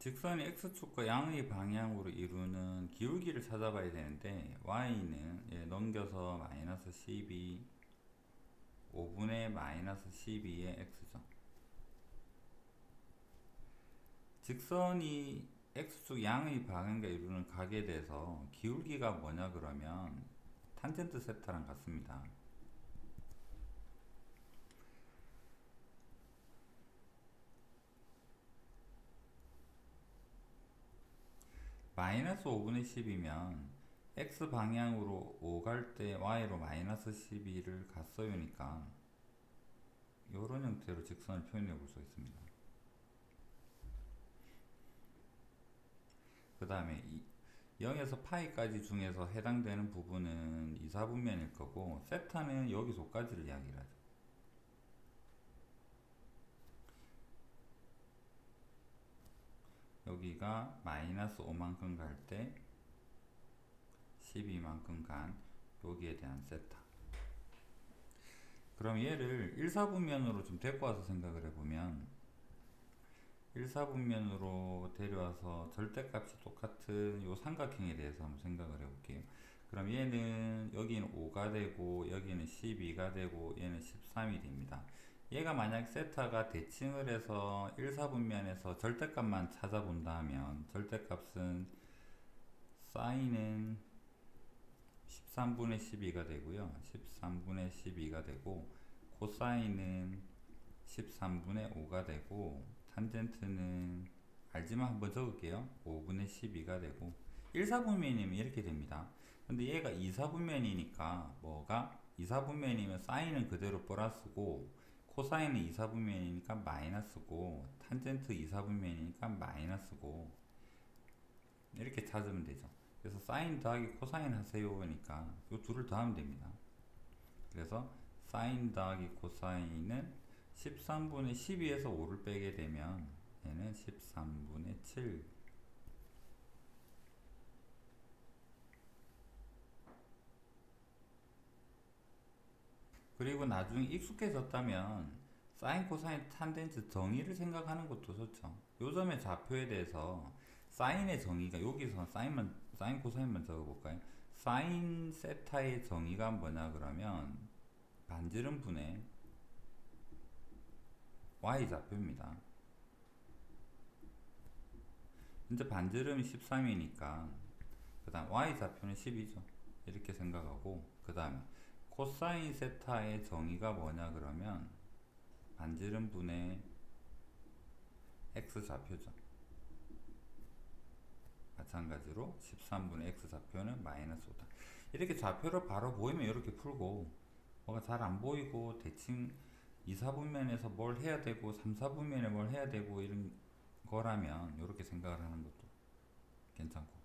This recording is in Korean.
직선이 x축과 양의 방향으로 이루는 기울기를 찾아봐야 되는데 y는 예, 넘겨서 마이너스 12 5분의 마이너스 12의 x죠. 직선이 x축 양의 방향과 이루는 각에 대해서 기울기가 뭐냐 그러면 탄젠트 세타랑 같습니다. 마이너스 5분의 10이면 x 방향으로 5갈 때 y로 마이너스 12를 갔어요니까 이런 형태로 직선을 표현해 볼 수 있습니다. 그 다음에 0에서 파이까지 중에서 해당되는 부분은 2, 4분면일 거고 세타는 여기서까지를 이야기를 하죠. 여기가 마이너스 5만큼 갈 때 12만큼 간 여기에 대한 세타. 그럼 얘를 1, 4분면으로 좀 데리고 와서 생각을 해보면 1, 4분면으로 데려와서 절대값이 똑같은 요 삼각형에 대해서 한번 생각을 해볼게요. 그럼 얘는 여기는 5가 되고 여기는 12가 되고 얘는 13이 됩니다 얘가 만약 세타가 대칭을 해서 1, 4분면에서 절대값만 찾아본다 하면 절대값은 사인은 13분의 12가 되고요. 13분의 12가 되고 코사인은 13분의 5가 되고 탄젠트는 알지만 한번 적을게요. 5분의 12가 되고 1, 4분면이면 이렇게 됩니다. 근데 얘가 2, 4분면이니까 뭐가 2, 4분면이면 사인은 그대로 플러스고 코사인은 2, 4분면이니까 마이너스고 탄젠트 2, 4분면이니까 마이너스고 이렇게 찾으면 되죠. 그래서 사인 더하기 코사인 하세요 그러니까 이 둘을 더하면 됩니다. 그래서 사인 더하기 코사인은 13분의 12에서 5를 빼게 되면 얘는 13분의 7 그리고 나중에 익숙해졌다면 사인 코사인 탄젠트 정의를 생각하는 것도 좋죠. 요 점의 좌표에 대해서 사인의 정의가 여기서 사인만 사인 코사인만 적어볼까요? 사인 세타의 정의가 뭐냐 그러면 반지름 분의 y 좌표입니다. 이제 반지름이 13이니까 그 다음 y 좌표는 10이죠. 이렇게 생각하고 그 다음에 코사인 세타의 정의가 뭐냐 그러면 반지름 분의 x 좌표죠. 마찬가지로 13분의 x 좌표는 마이너스 5다. 이렇게 좌표를 바로 보이면 이렇게 풀고 뭐가 잘 안 보이고 대칭 2, 4분면에서 뭘 해야 되고 3, 4분면에 뭘 해야 되고 이런 거라면 이렇게 생각을 하는 것도 괜찮고